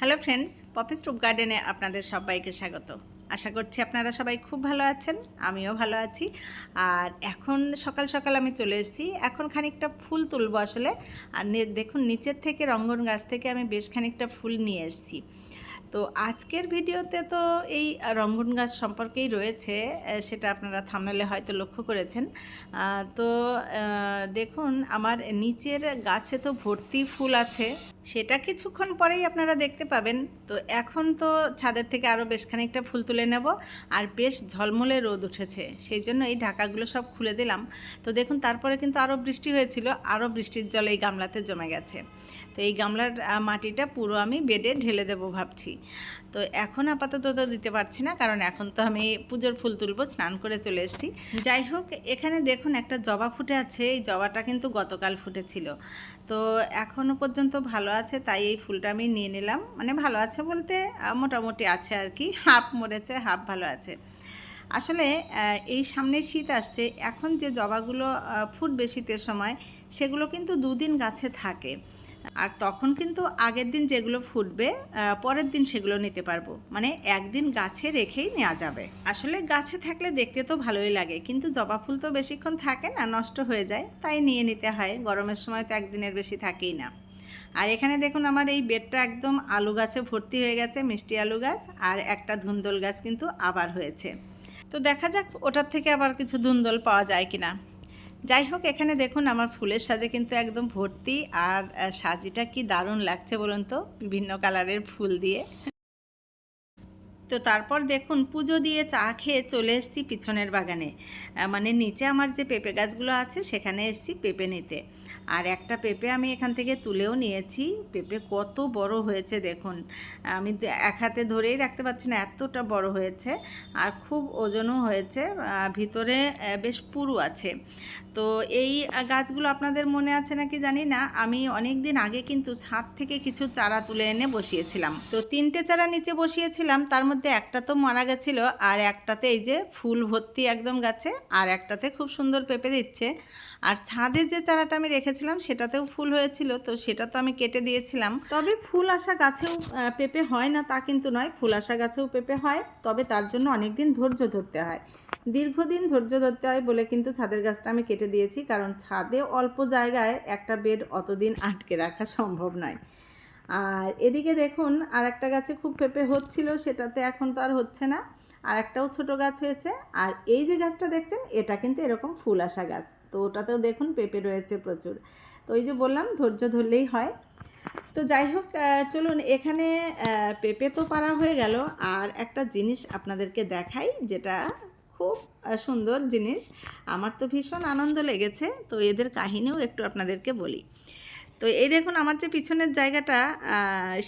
Hello friends, poppy stoop গার্ডেনে আপনাদের সবাইকে স্বাগত। আশা করছি আপনারা সবাই খুব ভালো আছেন, আমিও ভালো আছি। আর এখন সকাল সকাল আমি চলে এসেছি। এখন খানিকটা ফুল তুলবো আসলে। আর দেখুন, নিচের থেকে রঙ্গন গাছ থেকে আমি বেশ খানিকটা ফুল নিয়ে এসেছি। তো আজকের ভিডিওতে তো এই রঙ্গন গাছ সম্পর্কেই রয়েছে সেটা আপনারা থামনালে হয়তো লক্ষ্য করেছেন। তো দেখুন, আমার নিচের গাছে তো ভর্তি ফুল আছে। সেটা কিছুক্ষণ পরেই আপনারা দেখতে পাবেন। তো এখন তো ছাদের থেকে আরও বেশ খানিকটা ফুল তুলে নেব। আর বেশ ঝলমলে রোদ উঠেছে, সেই জন্য এই ঢাকাগুলো সব খুলে দিলাম। তো দেখুন, তারপরে কিন্তু আরও বৃষ্টি হয়েছিল আরও বৃষ্টির জল এই গামলাতে জমে গেছে। তো এই গামলার মাটিটা পুরো আমি বেডে ঢেলে দেবো ভাবছি। তো এখন আপাতত তো দিতে পারছি না কারণ এখন তো আমি পুজোর ফুল তুলবো স্নান করে চলে এসেছি। যাই হোক এখানে দেখুন একটা জবা ফুটে আছে এই জবাটা কিন্তু গতকাল ফুটেছিল। তো এখনও পর্যন্ত ভালো আছে তাই এই ফুলটা আমি নিয়ে নিলাম। মানে ভালো আছে বলতে মোটামুটি আছে আর কি হাফ মরেছে হাফ ভালো আছে। আসলে এই সামনে শীত আসছে এখন যে জবাগুলো আহ, ফুটবে শীতের সময় সেগুলো কিন্তু দুদিন গাছে থাকে। আর তখন কিন্তু আগের দিন যেগুলো ফুটবে পরের দিন সেগুলো নিতে পারব। মানে একদিন গাছে রেখেই নেওয়া যাবে। আসলে গাছে থাকলে দেখতে তো ভালোই লাগে, কিন্তু জবা ফুল তো বেশিক্ষণ থাকে না, নষ্ট হয়ে যায়, তাই নিয়ে নিতে হয়। গরমের সময় তো একদিনের বেশি থাকেই না। আর এখানে দেখুন আমার এই বেডটা একদম আলু গাছে ভর্তি হয়ে গেছে, মিষ্টি আলু গাছ, আর একটা ধুন্দল গাছ কিন্তু আবার হয়েছে। তো দেখা যাক ওটার থেকে আবার কিছু ধুন্দল পাওয়া যায় কিনা। যাই হোক, এখানে দেখুন আমার ফুলের সাজে কিন্তু একদম ভর্তি আর সাজিটা কি দারুণ লাগছে বলুন তো, বিভিন্ন কালারের ফুল দিয়ে। তো তারপর দেখুন, পুজো দিয়ে চা খেয়ে চলে এসেছি পিছনের বাগানে। মানে নিচে আমার যে পেঁপে গাছগুলো আছে, সেখানে এসেছি পেঁপে নিতে। আর একটা পেঁপে আমি এখান থেকে তুলেও নিয়েছি। পেঁপে কত বড় হয়েছে দেখুন। আমি এক হাতে ধরেই রাখতে পারছি না, এতটা বড় হয়েছে। আর খুব ওজনও হয়েছে ভিতরে বেশ পুরু আছে। তো এই গাছগুলো আপনাদের মনে আছে নাকি জানি না। আমি অনেক দিন আগে কিন্তু ছাদ থেকে কিছু চারা তুলে এনে বসিয়েছিলাম। তো তিনটে চারা নিচে বসিয়েছিলাম, তার মধ্যে একটা তো মারা গেছিল আর একটাতে এই যে ফুল ভর্তি একদম গাছে আর একটাতে খুব সুন্দর পেঁপে দিচ্ছে। আর ছাদে যে চারাটা আমি রেখেছিলাম সেটাতেও ফুল হয়েছিল, তো সেটা তো আমি কেটে দিয়েছিলাম। তবে ফুল আসা গাছেও পেঁপে হয় না তা কিন্তু নয়, ফুল আসা গাছেও পেঁপে হয়, তবে তার জন্য অনেক দিন ধৈর্য ধরতে হয়। দীর্ঘদিন ধৈর্য ধরতে হয় বলে কিন্তু ছাদের গাছটা আমি কেটে দিয়েছি, কারণ ছাদে অল্প জায়গায় একটা বেড অতদিন আটকে রাখা সম্ভব নয়। আর এদিকে দেখুন আর একটা গাছে খুব পেঁপে হচ্ছিল, সেটাতে এখন তো আর হচ্ছে না। আর একটাও ছোট গাছ হয়েছে, আর এই যে গাছটা দেখছেন, এটা কিন্তু এরকম ফুল আসা গাছ। তো ওটাতেও দেখুন পেঁপে রয়েছে প্রচুর। তো ওই যে বললাম, ধৈর্য ধরলেই হয়। তো যাই হোক চলুন এখানে পেঁপে তো পারা হয়ে গেল। আর একটা জিনিস আপনাদেরকে দেখাই, যেটা খুব সুন্দর জিনিস। আমার তো ভীষণ আনন্দ লেগেছে। তো এদের কাহিনীও একটু আপনাদেরকে বলি। তো এই দেখুন, আমার যে পিছনের জায়গাটা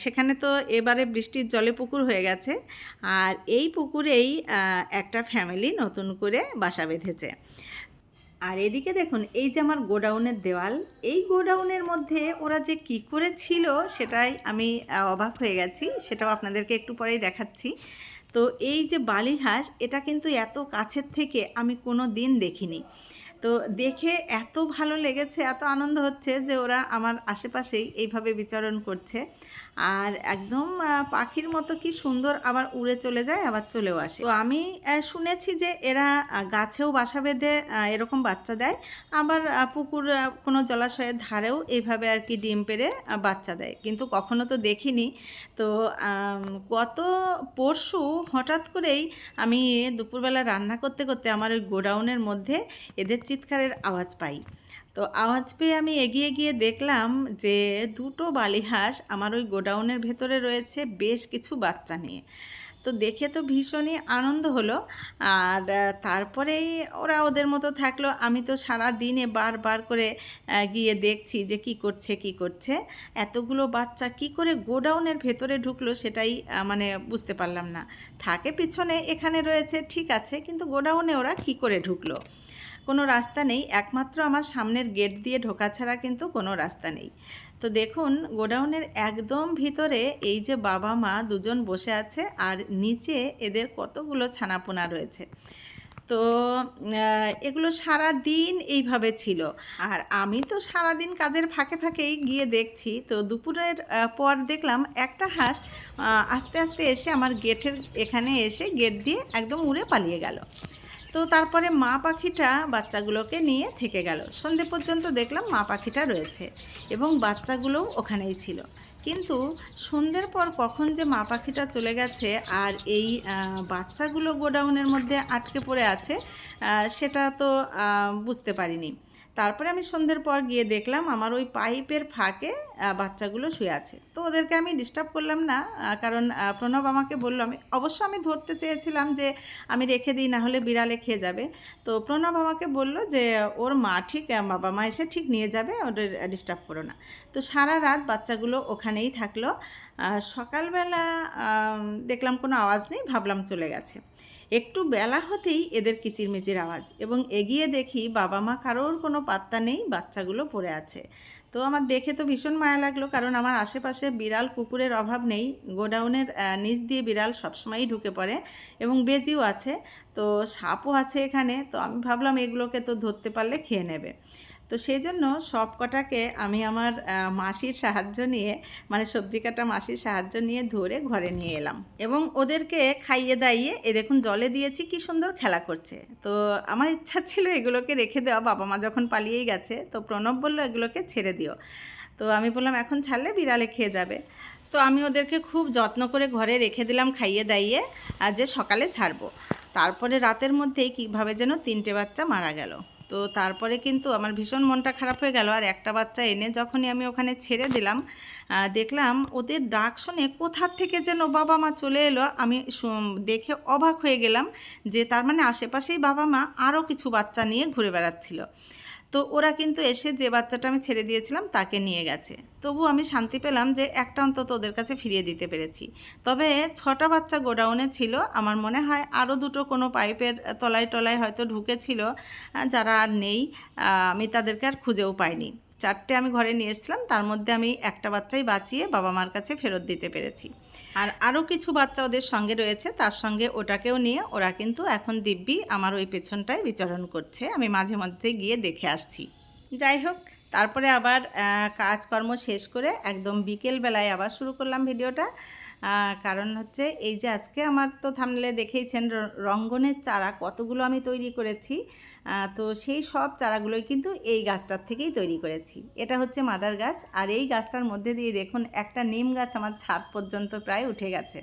সেখানে তো এবারে বৃষ্টির জলে পুকুর হয়ে গেছে। আর এই পুকুরেই একটা ফ্যামিলি নতুন করে বাসা বেঁধেছে। আর এদিকে দেখুন, এই যে আমার গোডাউনের দেওয়াল, এই গোডাউনের মধ্যে ওরা যে কি করে ছিল সেটাই আমি অবাক হয়ে গেছি। সেটাও আপনাদেরকে একটু পরেই দেখাচ্ছি। তো এই যে বালি হাঁস, এটা কিন্তু এত কাছের থেকে আমি কোনো দিন দেখিনি। তো দেখে এত ভালো লেগেছে, এত আনন্দ হচ্ছে যে ওরা আমার আশেপাশেই এইভাবে বিচরণ করছে। আর একদম পাখির মতো কি সুন্দর আবার উড়ে চলে যায়, আবার চলেও আসে। তো আমি শুনেছি যে এরা গাছেও বাসা বেঁধে এরকম বাচ্চা দেয়। আবার পুকুর কোনো জলাশয়ের ধারেও এইভাবে আর কি ডিম পেড়ে বাচ্চা দেয়। কিন্তু কখনো তো দেখিনি। তো গত পরশু হঠাৎ করেই আমি দুপুরবেলা রান্না করতে করতে আমার ওই গোডাউনের মধ্যে এদের চিৎকারের আওয়াজ পাই। তো আওয়াজ পেয়ে আমি এগিয়ে গিয়ে দেখলাম যে দুটো বালিহাঁস আমার ওই গোডাউনের ভেতরে রয়েছে বেশ কিছু বাচ্চা নিয়ে। তো দেখে তো ভীষণই আনন্দ হলো। আর তারপরেই ওরা ওদের মতো থাকল। আমি তো সারা দিনে বারবার করে গিয়ে দেখছি যে কি করছে কি করছে। এতগুলো বাচ্চা কি করে গোডাউনের ভেতরে ঢুকলো সেটাই মানে বুঝতে পারলাম না। থাকে পিছনে, এখানে রয়েছে, ঠিক আছে। কিন্তু গোডাউনে ওরা কি করে ঢুকলো? কোনো রাস্তা নেই, একমাত্র আমার সামনের গেট দিয়ে ঢোকা ছাড়া কিন্তু কোনো রাস্তা নেই। তো দেখুন, গোডাউনের একদম ভিতরে এই যে বাবা মা দুজন বসে আছে আর নিচে এদের কতগুলো ছানাপোনা রয়েছে। তো এগুলো সারা দিন এইভাবে ছিল। আর আমি তো সারা দিন কাজের ফাঁকে ফাঁকেই গিয়ে দেখছি। তো দুপুরের পর দেখলাম একটা হাঁস আস্তে আস্তে এসে আমার গেটের এখানে এসে গেট দিয়ে একদম উড়ে পালিয়ে গেল। তো তারপরে মা পাখিটা বাচ্চাগুলোকে নিয়ে থেকে গেল। সন্ধে পর্যন্ত দেখলাম মা পাখিটা রয়েছে এবং বাচ্চাগুলোও ওখানেই ছিল। কিন্তু সন্ধ্যের পর কখন যে মা পাখিটা চলে গেছে আর এই বাচ্চাগুলো গোডাউনের মধ্যে আটকে পড়ে আছে সেটা তো বুঝতে পারিনি। তারপরে আমি সন্ধ্যের পর গিয়ে দেখলাম আমার ওই পাইপের ফাঁকে বাচ্চাগুলো শুয়ে আছে। তো ওদেরকে আমি ডিস্টার্ব করলাম না কারণ প্রণব আমাকে বলল, আমি, অবশ্য আমি ধরতে চেয়েছিলাম যে আমি রেখে দিই, না হলে বিড়ালে খেয়ে যাবে। তো প্রণব আমাকে বলল যে, ওর মা ঠিক বাবা মা এসে ঠিক নিয়ে যাবে, ওদের ডিস্টার্ব করো না। তো সারা রাত বাচ্চাগুলো ওখানেই থাকল। সকালবেলা দেখলাম কোনো আওয়াজ নেই, ভাবলাম চলে গেছে। একটু বেলা হতেই এদের কিচিরমিচির আওয়াজ এবং এগিয়ে দেখি বাবা মা কারোর কোনো পাত্তা নেই, বাচ্চাগুলো পড়ে আছে। তো আমার দেখে তো ভীষণ মায়া লাগল, কারণ আমার আশেপাশে বিড়াল কুকুরের অভাব নেই। গোডাউনের নিচ দিয়ে বিড়াল সবসময়ই ঢুকে পড়ে এবং বেজিও আছে। তো সাপও আছে এখানে, তো আমি ভাবলাম এগুলোকে তো ধরতে পারলে খেয়ে নেবে। তো সেই জন্য সব কটাকে আমি আমার মাসির সাহায্য নিয়ে মানে সবজি কাটা মাসির সাহায্য নিয়ে ধরে ঘরে নিয়ে এলাম। এবং ওদেরকে খাইয়ে দাইয়ে, এ দেখুন জলে দিয়েছি, কি সুন্দর খেলা করছে। তো আমার ইচ্ছা ছিল এগুলোকে রেখে দেওয়া, বাবা মা যখন পালিয়েই গেছে, তো প্রণব বলল, এগুলোকে ছেড়ে দিও। তো আমি বললাম, এখন ছাড়লে বিড়ালে খেয়ে যাবে। তো আমি ওদেরকে খুব যত্ন করে ঘরে রেখে দিলাম, খাইয়ে দাইয়ে, আর যে সকালে ছাড়বো। তারপরে রাতের মধ্যেই কীভাবে যেন তিনটে বাচ্চা মারা গেল। তো তারপরে কিন্তু আমার ভীষণ মনটা খারাপ হয়ে গেল। আর একটা বাচ্চা এনে যখনই আমি ওখানে ছেড়ে দিলাম দেখলাম ওদের ডাক শুনে কোথার থেকে যেন বাবা মা চলে এলো, আমি দেখে অবাক হয়ে গেলাম যে তার মানে আশেপাশেই বাবা মা আরও কিছু বাচ্চা নিয়ে ঘুরে বেড়াচ্ছিল। তো ওরা কিন্তু এসে যে বাচ্চাটা আমি ছেড়ে দিয়েছিলাম তাকে নিয়ে গেছে। তবু আমি শান্তি পেলাম যে একটা অন্তত ওদের কাছে ফিরিয়ে দিতে পেরেছি। তবে ছটা বাচ্চা গোডাউনে ছিল, আমার মনে হয় আরও দুটো কোনো পাইপের তলায় টলায় হয়তো ঢুকেছিল যারা আর নেই আমি তাদেরকে আর খুঁজেও পাইনি। চারটে আমি ঘরে নিয়ে এসেছিলাম, তার মধ্যে আমি একটা বাচ্চাই বাঁচিয়ে বাবা মার কাছে ফেরত দিতে পেরেছি। আর আরও কিছু বাচ্চা ওদের সঙ্গে রয়েছে, তার সঙ্গে ওটাকেও নিয়ে ওরা কিন্তু এখন দিব্যি আমার ওই পেছনটায় বিচরণ করছে। আমি মাঝে মধ্যে গিয়ে দেখে আসছি। যাই হোক, তারপরে আবার কাজকর্ম শেষ করে একদম বিকেলবেলায় আবার শুরু করলাম ভিডিওটা। কারণ হচ্ছে এই যে আজকে আমার তো থামলে দেখেইছেন রঙ্গনের চারা কতগুলো আমি তৈরি করেছি। তো সেই সব চারাগুলোই কিন্তু এই গাছটার থেকেই তৈরি করেছি। এটা হচ্ছে মাদার গাছ। আর এই গাছটার মধ্যে দিয়ে দেখুন, একটা নিম গাছ আমার ছাদ পর্যন্ত প্রায় উঠে গেছে।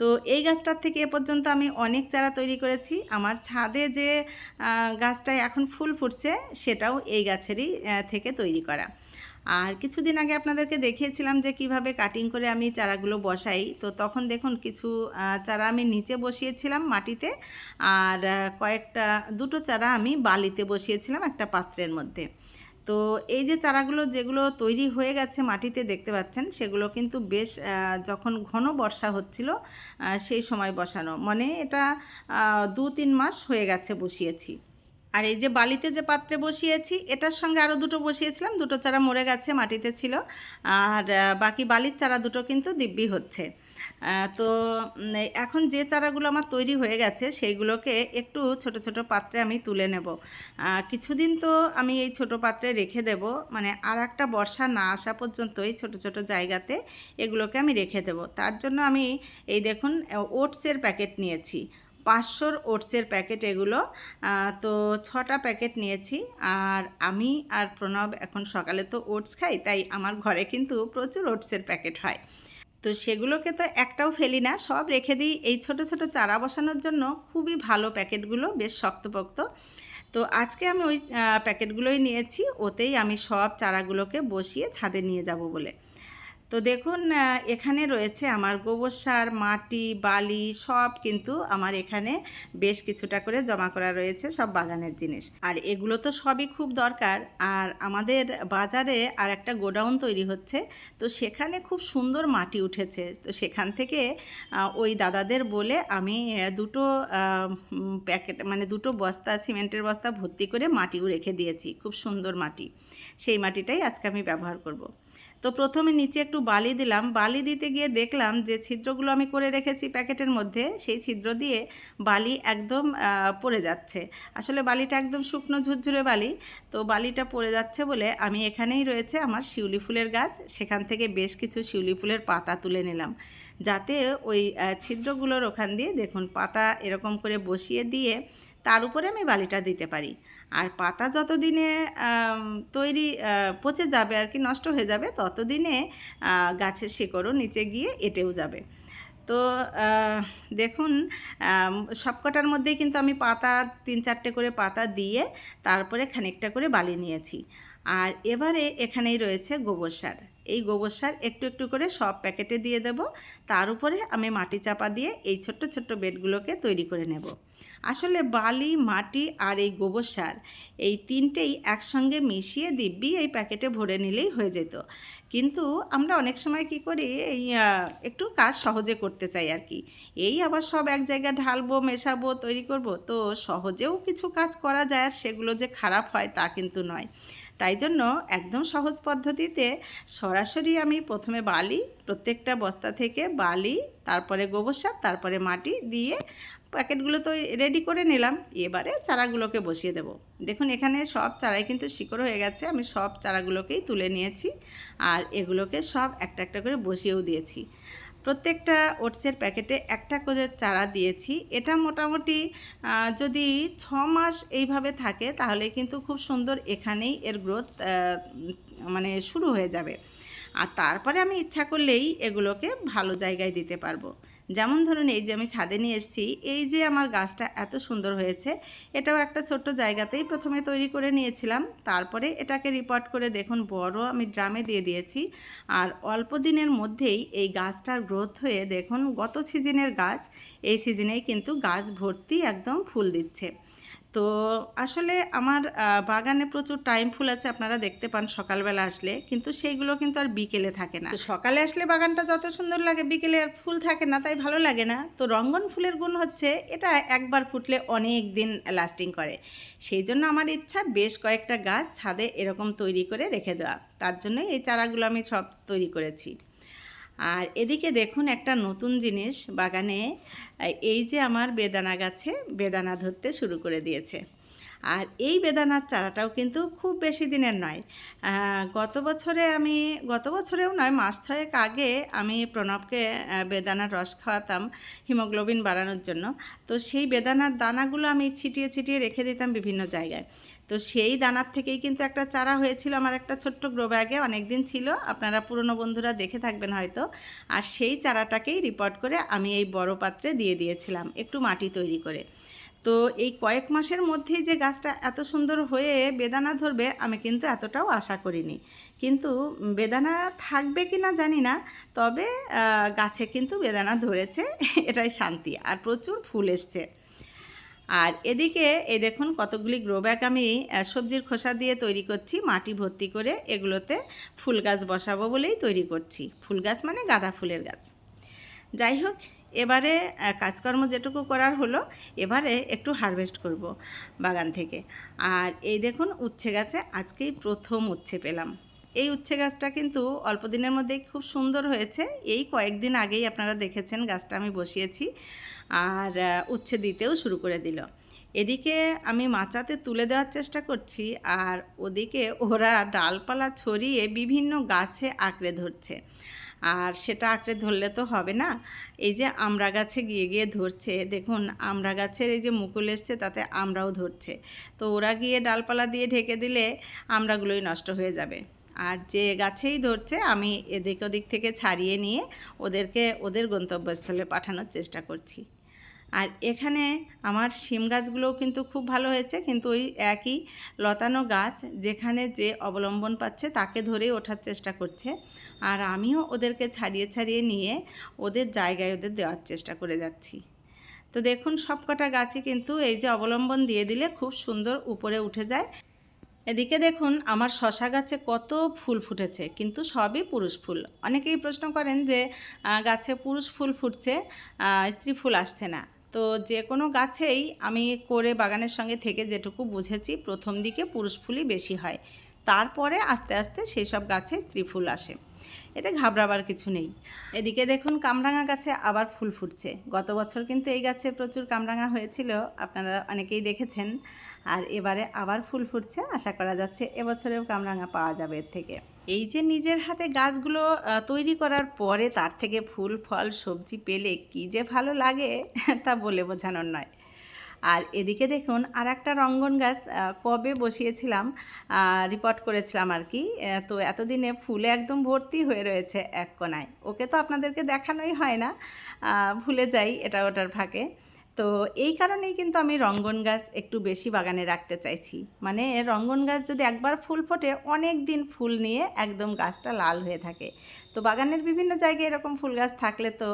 তো এই গাছটার থেকে এ পর্যন্ত আমি অনেক চারা তৈরি করেছি। আমার ছাদে যে গাছটায় এখন ফুল ফুটছে, সেটাও এই গাছেরই থেকে তৈরি করা। আর কিছুদিন আগে আপনাদেরকে দেখিয়েছিলাম যে কীভাবে কাটিং করে আমি চারাগুলো বসাই। তো তখন দেখুন কিছু চারা আমি নিচে বসিয়েছিলাম মাটিতে আর কয়েকটা, দুটো চারা আমি বালিতে বসিয়েছিলাম একটা পাত্রের মধ্যে। তো এই যে চারাগুলো যেগুলো তৈরি হয়ে গেছে মাটিতে দেখতে পাচ্ছেন, সেগুলো কিন্তু বেশ যখন ঘন বর্ষা হচ্ছিল সেই সময় বসানো। মানে এটা দু তিন মাস হয়ে গেছে বসিয়েছি। আর এই যে বালিতে যে পাত্রে বসিয়েছি, এটার সঙ্গে আরও দুটো বসিয়েছিলাম, দুটো চারা মরে গেছে মাটিতে ছিল। আর বাকি বালির চারা দুটো কিন্তু দিব্যি হচ্ছে। তো এখন যে চারাগুলো আমার তৈরি হয়ে গেছে, সেইগুলোকে একটু ছোট ছোট পাত্রে আমি তুলে নেব। কিছুদিন তো আমি এই ছোট পাত্রে রেখে দেব। মানে আর একটা বর্ষা না আসা পর্যন্ত এই ছোট ছোট জায়গাতে এগুলোকে আমি রেখে দেব। তার জন্য আমি এই দেখুন ওটসের প্যাকেট নিয়েছি। পাঁচশোর ওটসের প্যাকেট এগুলো তো ছটা প্যাকেট নিয়েছি। আর আমি আর প্রণব এখন সকালে তো ওটস খাই, তাই আমার ঘরে কিন্তু প্রচুর ওটসের প্যাকেট হয়। তো সেগুলোকে তো একটাও ফেলি না, সব রেখে দিই। এই ছোট ছোট চারা বসানোর জন্য খুবই ভালো প্যাকেটগুলো, বেশ শক্তপোক্ত। তো আজকে আমি ওই প্যাকেটগুলোই নিয়েছি, ওতেই আমি সব চারাগুলোকে বসিয়ে ছাদে নিয়ে যাব বলে। তো দেখুন এখানে রয়েছে আমার গোবর সার, মাটি, বালি সব কিন্তু আমার এখানে বেশ কিছুটা করে জমা করা রয়েছে সব বাগানের জিনিস। আর এগুলো তো সবই খুব দরকার। আর আমাদের বাজারে আর একটা গোডাউন তৈরি হচ্ছে, তো সেখানে খুব সুন্দর মাটি উঠেছে। তো সেখান থেকে ওই দাদাদের বলে আমি দুটো প্যাকেট মানে দুটো বস্তা, সিমেন্টের বস্তা ভর্তি করে মাটিও রেখে দিয়েছি, খুব সুন্দর মাটি। সেই মাটিটাই আজকে আমি ব্যবহার করব। তো প্রথমে নিচে একটু বালি দিলাম। বালি দিতে গিয়ে দেখলাম যে ছিদ্রগুলো আমি করে রেখেছি প্যাকেটের মধ্যে, সেই ছিদ্র দিয়ে বালি একদম পড়ে যাচ্ছে। আসলে বালিটা একদম শুকনো ঝুরঝুরে বালি। তো বালিটা পড়ে যাচ্ছে বলে আমি এখানেই রয়েছে আমার শিউলি ফুলের গাছ। সেখান থেকে বেশ কিছু শিউলি ফুলের পাতা তুলে নিলাম। যাতে ওই ছিদ্রগুলোর ওখান দিয়ে দেখুন পাতা এরকম করে বসিয়ে দিয়ে তার উপরে আমি বালিটা দিতে পারি। আর পাতা যতদিনে তৈরি পচে যাবে আর কি, নষ্ট হয়ে যাবে, ততদিনে গাছের শিকড়ও নিচে গিয়ে এটেও যাবে। তো দেখুন সবকটার মধ্যেই কিন্তু আমি পাতা, তিন চারটে করে পাতা দিয়ে তারপরে খানিকটা করে বালি নিয়েছি। আর এবারে এখানেই রয়েছে গোবর সার। এই গোবর সার একটু একটু করে সব প্যাকেটে দিয়ে দেব। তার উপরে আমি মাটি চাপা দিয়ে এই ছোট্ট ছোট্ট বেডগুলোকে তৈরি করে নেব। আসলে বালি, মাটি আর এই গোবর সার এই তিনটেই একসঙ্গে মিশিয়ে দিব্যি এই প্যাকেটে ভরে নিলেই হয়ে যেত। কিন্তু আমরা অনেক সময় কি করি, এই একটু কাজ সহজে করতে চাই আর কি। এই আবার সব এক জায়গায় ঢালবো, মেশাবো, তৈরি করব, তো সহজেও কিছু কাজ করা যায় আর সেগুলো যে খারাপ হয় তা কিন্তু নয়। তাই জন্য একদম সহজ পদ্ধতিতে সরাসরি আমি প্রথমে বালি, প্রত্যেকটা বস্তা থেকে বালি, তারপরে গোবর সার, তারপরে মাটি দিয়ে প্যাকেটগুলো তো রেডি করে নিলাম, এবারে চারাগুলোকে বসিয়ে দেব। দেখুন, এখানে সব চারাই কিন্তু শিকড় হয়ে গেছে, আমি সব চারাগুলোকেই তুলে নিয়েছি আর এগুলোকে সব একটা একটা করে বসিয়েও দিয়েছি। প্রত্যেকটা ওটসের প্যাকেটে একটা করে চারা দিয়েছি। এটা মোটামুটি যদি ছ মাস এইভাবে থাকে, তাহলে কিন্তু খুব সুন্দর এখানেই এর গ্রোথ মানে শুরু হয়ে যাবে। আর তারপরে আমি ইচ্ছা করলেই এগুলোকে ভালো জায়গায় দিতে পারব। যেমন ধরুন এই যে আমি ছাদে নিয়ে এসেছি, এই যে আমার গাছটা এত সুন্দর হয়েছে, এটাও একটা ছোট্ট জায়গাতেই প্রথমে তৈরি করে নিয়েছিলাম। তারপরে এটাকে রিপোর্ট করে দেখুন বড় আমি ড্রামে দিয়ে দিয়েছি। আর অল্প দিনের মধ্যেই এই গাছটার গ্রোথ হয়ে দেখুন গত সিজনের গাছ, এই সিজনেই কিন্তু গাছ ভর্তি একদম ফুল দিচ্ছে। তো আসলে আমার বাগানে প্রচুর টাইম ফুল আছে, আপনারা দেখতে পান সকালবেলা আসলে, কিন্তু সেইগুলো কিন্তু আর বিকেলে থাকে না। সকালে আসলে বাগানটা যত সুন্দর লাগে, বিকেলে আর ফুল থাকে না, তাই ভালো লাগে না। তো রঙ্গন ফুলের গুণ হচ্ছে, এটা একবার ফুটলে অনেক দিন লাস্টিং করে। সেই জন্য আমার ইচ্ছা বেশ কয়েকটা গাছ ছাদে এরকম তৈরি করে রেখে দেওয়া। তার জন্যই এই চারাগুলো আমি সব তৈরি করেছি। আর এদিকে দেখুন একটা নতুন জিনিস বাগানে, এই যে আমার বেদানা গাছে বেদানা ধরতে শুরু করে দিয়েছে। আর এই বেদানার চারাটাও কিন্তু খুব বেশি দিনের নয়। গত বছরে আমি, গত বছরেও নয়, মাস ছয়েক আগে আমি প্রণবকে বেদানার রস খাওয়াতাম হিমোগ্লোবিন বাড়ানোর জন্য। তো সেই বেদানার দানাগুলো আমি ছিটিয়ে ছিটিয়ে রেখে দিতাম বিভিন্ন জায়গায়। তো সেই দানার থেকেই কিন্তু একটা চারা হয়েছিল, আমার একটা ছোট্ট গ্রো ব্যাগে অনেক দিন ছিল, আপনারা পুরনো বন্ধুরা দেখে থাকবেন হয়তো। আর সেই চারাটাকেই রিপোর্ট করে আমি এই বড় পাত্রে দিয়ে দিয়েছিলাম, একটু মাটি তৈরি করে। তো এই কয়েক মাসের মধ্যেই যে গাছটা এত সুন্দর হয়ে বেদানা ধরবে, আমি কিন্তু এতটাও আশা করিনি। কিন্তু বেদানা থাকবে কি না জানি না, তবে গাছে কিন্তু বেদানা ধরেছে, এটাই শান্তি। আর প্রচুর ফুল এসছে। আর এদিকে এই দেখুন কতগুলি গ্রো ব্যাগ আমি সবজির খোসা দিয়ে তৈরি করছি, মাটি ভর্তি করে এগুলোতে ফুল গাছ বসাবো বলেই তৈরি করছি। ফুল গাছ মানে গাঁদা ফুলের গাছ। যাই হোক, এবারে কাজকর্ম যেটুকু করার হলো, এবারে একটু হারভেস্ট করব বাগান থেকে। আর এই দেখুন উচ্ছে গাছে আজকেই প্রথম উচ্ছে পেলাম। এই উচ্ছে গাছটা কিন্তু অল্প দিনের মধ্যেই খুব সুন্দর হয়েছে। এই কয়েকদিন আগেই আপনারা দেখেছেন গাছটা আমি বসিয়েছি আর উচ্ছে দিতেও শুরু করে দিল। এদিকে আমি মাচাতে তুলে দেওয়ার চেষ্টা করছি আর ওদিকে ওরা ডালপালা ছড়িয়ে বিভিন্ন গাছে আঁকড়ে ধরছে। আর সেটা আঁকড়ে ধরলে তো হবে না। এই যে আমড়া গাছে গিয়ে গিয়ে ধরছে, দেখুন আমড়া গাছের এই যে মুকুল এসছে তাতে আমরাও ধরছে। তো ওরা গিয়ে ডালপালা দিয়ে ঢেকে দিলে আমড়াগুলোই নষ্ট হয়ে যাবে। আর যে গাছেই ধরছে, আমি এদিক ওদিক থেকে ছাড়িয়ে নিয়ে ওদেরকে, ওদের গন্তব্যস্থলে পাঠানোর চেষ্টা করছি। আর এখানে আমার শিম গাছগুলোও কিন্তু খুব ভালো হয়েছে, কিন্তু ওই একই লতানো গাছ যেখানে যে অবলম্বন পাচ্ছে তাকে ধরেই ওঠার চেষ্টা করছে। আর আমিও ওদেরকে ছাড়িয়ে ছাড়িয়ে নিয়ে ওদের জায়গায় ওদের দেওয়ার চেষ্টা করে যাচ্ছি। তো দেখুন, সবকটা গাছই কিন্তু এই যে অবলম্বন দিয়ে দিলে খুব সুন্দর উপরে উঠে যায়। এদিকে দেখুন, আমার শশা গাছে কত ফুল ফুটেছে, কিন্তু সবই পুরুষ ফুল। অনেকেই প্রশ্ন করেন যে গাছে পুরুষ ফুল ফুটছে স্ত্রী ফুল আসছে না। তো যে কোনো গাছেই আমি করে বাগানের সঙ্গে থেকে যেটুকু বুঝেছি, প্রথম দিকে পুরুষ ফুলই বেশি হয়। তারপরে আস্তে আস্তে সেই সব গাছে স্ত্রী ফুল আসে। এতে ঘাবড়াবার কিছু নেই। এদিকে দেখুন, কামরাঙা গাছে আবার ফুল ফুটছে। গত বছর কিন্তু এই গাছে প্রচুর কামরাঙা হয়েছিল, আপনারা অনেকেই দেখেছেন। আর এবারে আবার ফুল ফুটছে, আশা করা যাচ্ছে এবছরেও কামরাঙা পাওয়া যাবে এর থেকে। এই যে নিজের হাতে গাছগুলো তৈরি করার পরে তার থেকে ফুল, ফল, সবজি পেলে কি যে ভালো লাগে, তা বলে বোঝানোর নয়। আর এদিকে দেখুন আর একটা রঙ্গন গাছ কবে বসিয়েছিলাম রিপোর্ট করেছিলাম আর কি। তো এতদিনে ফুলে একদম ভর্তি হয়ে রয়েছে এক কোনায়। ওকে তো আপনাদেরকে দেখানোই হয় না। ভুলে যাই এটা ওটার ফাঁকে। তো এই কারণেই কিন্তু আমি রঙ্গন গাছ একটু বেশি বাগানে রাখতে চাইছি। মানে রঙ্গন গাছ যদি একবার ফুল ফোটে, অনেক দিন ফুল নিয়ে একদম গাছটা লাল হয়ে থাকে। তো বাগানের বিভিন্ন জায়গায় এরকম ফুল গাছ থাকলে তো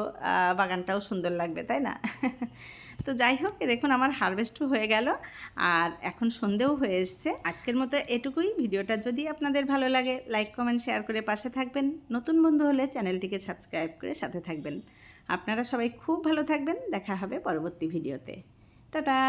বাগানটাও সুন্দর লাগবে, তাই না? তো যাই হোক দেখুন আমার হারভেস্টও হয়ে গেল। আর এখন সন্ধেও হয়ে এসছে। আজকের মতো এটুকুই। ভিডিওটা যদি আপনাদের ভালো লাগে লাইক কমেন্ট শেয়ার করে পাশে থাকবেন। নতুন বন্ধু হলে চ্যানেলটিকে সাবস্ক্রাইব করে সাথে থাকবেন। আপনারা সবাই খুব ভালো থাকবেন। দেখা হবে পরবর্তী ভিডিওতে। টাটা!